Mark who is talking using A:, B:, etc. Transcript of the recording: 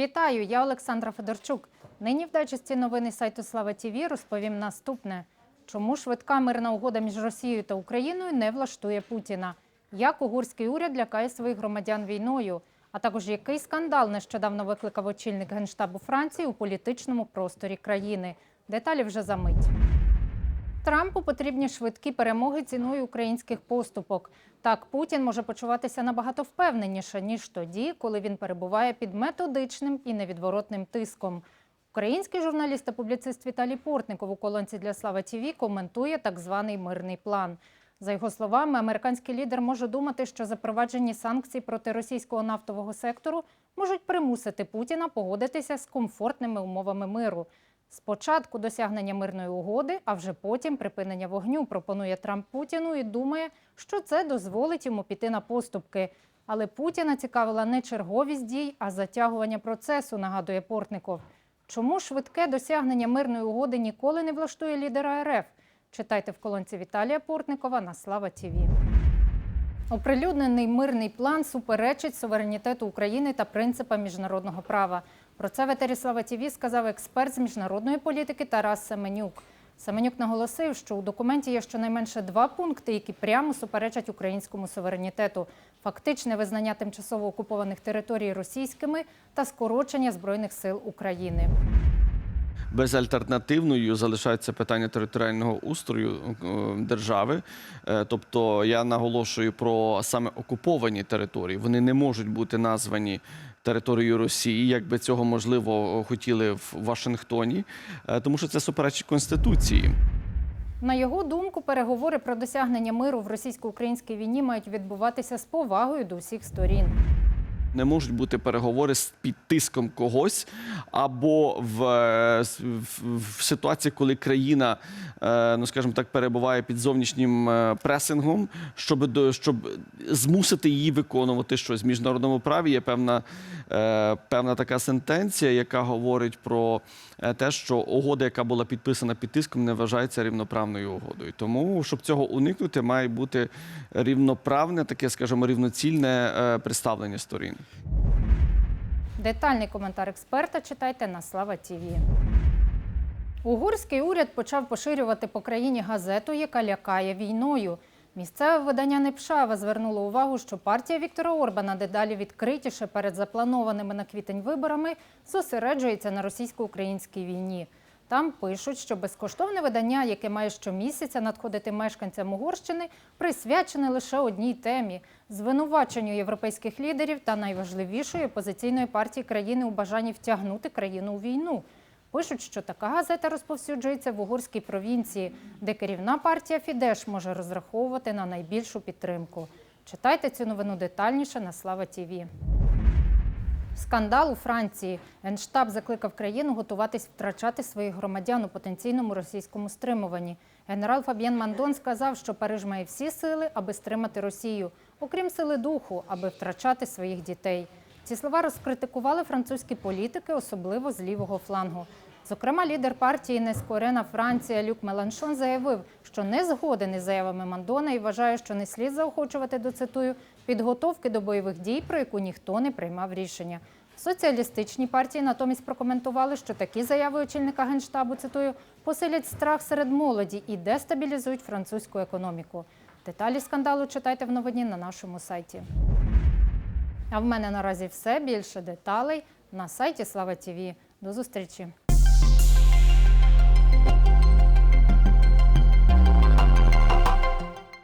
A: Вітаю, я Олександра Федорчук. Нині в дайджесті новини сайту Слава ТІВІ розповім наступне: чому швидка мирна угода між Росією та Україною не влаштує Путіна? Як угорський уряд лякає своїх громадян війною? А також який скандал нещодавно викликав очільник генштабу Франції у політичному просторі країни? Деталі вже за мить. Трампу потрібні швидкі перемоги ціною українських поступок. Так, Путін може почуватися набагато впевненіше ніж тоді, коли він перебуває під методичним і невідворотним тиском. Український журналіст та публіцист Віталій Портников у колонці для Слава ТІВІ коментує так званий мирний план. За його словами, американський лідер може думати, що запроваджені санкції проти російського нафтового сектору можуть примусити Путіна погодитися з комфортними умовами миру. Спочатку досягнення мирної угоди, а вже потім припинення вогню пропонує Трамп Путіну і думає, що це дозволить йому піти на поступки. Але Путіна цікавила не черговість дій, а затягування процесу, нагадує Портников. Чому швидке досягнення мирної угоди ніколи не влаштує лідера РФ? Читайте в колонці Віталія Портникова на Слава ТІВІ. Оприлюднений мирний план суперечить суверенітету України та принципам міжнародного права. Про це в етері Слава ТІВІ сказав експерт з міжнародної політики Тарас Семенюк. Семенюк наголосив, що у документі є щонайменше два пункти, які прямо суперечать українському суверенітету: фактичне визнання тимчасово окупованих територій російськими та скорочення збройних сил України.
B: Безальтернативною залишається питання територіального устрою е, держави. Е, Тобто я наголошую про саме окуповані території. Вони не можуть бути названі територією Росії, як би цього можливо хотіли в Вашингтоні, е, тому що це суперечить конституції.
A: На його думку, переговори про досягнення миру в російсько-українській війні мають відбуватися з повагою до всіх сторін.
B: Не можуть бути переговори з під тиском когось, або в, е, в, в ситуації, коли країна, е, ну скажімо так, перебуває під зовнішнім е, пресингом, щоб до щоб змусити її виконувати щось. В міжнародному праві є певна, певна така сентенція, яка говорить про те, що угода, яка була підписана під тиском, не вважається рівноправною угодою. Тому, щоб цього уникнути, має бути рівноправне, таке, скажімо, рівноцільне представлення сторін.
A: Детальний коментар експерта читайте на Слава ТІВІ. Угорський уряд почав поширювати по країні газету, яка лякає війною. Місцеве видання Непшава звернуло увагу, що партія Віктора Орбана дедалі відкритіше перед запланованими на квітень виборами зосереджується на російсько-українській війні. Там пишуть, що безкоштовне видання, яке має щомісяця надходити мешканцям Угорщини, присвячене лише одній темі звинуваченню європейських лідерів та найважливішої опозиційної партії країни у бажанні втягнути країну у війну. Пишуть, що така газета розповсюджується в угорській провінції, де керівна партія Фідеш може розраховувати на найбільшу підтримку. Читайте цю новину детальніше на Слава ТІВІ. Скандал у Франції. Генштаб закликав країну готуватись втрачати своїх громадян у потенційному російському стримуванні. Генерал Фаб'єн Мандон сказав, що Париж має всі сили, аби стримати Росію, окрім сили духу, аби втрачати своїх дітей. Ці слова розкритикували французькі політики, особливо з лівого флангу. Зокрема, лідер партії Нескорена Франція Люк Меланшон заявив, що не згоден із заявами Мандона і вважає, що не слід заохочувати до цитую підготовки до бойових дій, про яку ніхто не приймав рішення. Соціалістичні партії натомість прокоментували, що такі заяви очільника генштабу цитую посилять страх серед молоді і дестабілізують французьку економіку. Деталі скандалу читайте в новині на нашому сайті. А в мене наразі все більше деталей на сайті Слава ТІВІ. До зустрічі.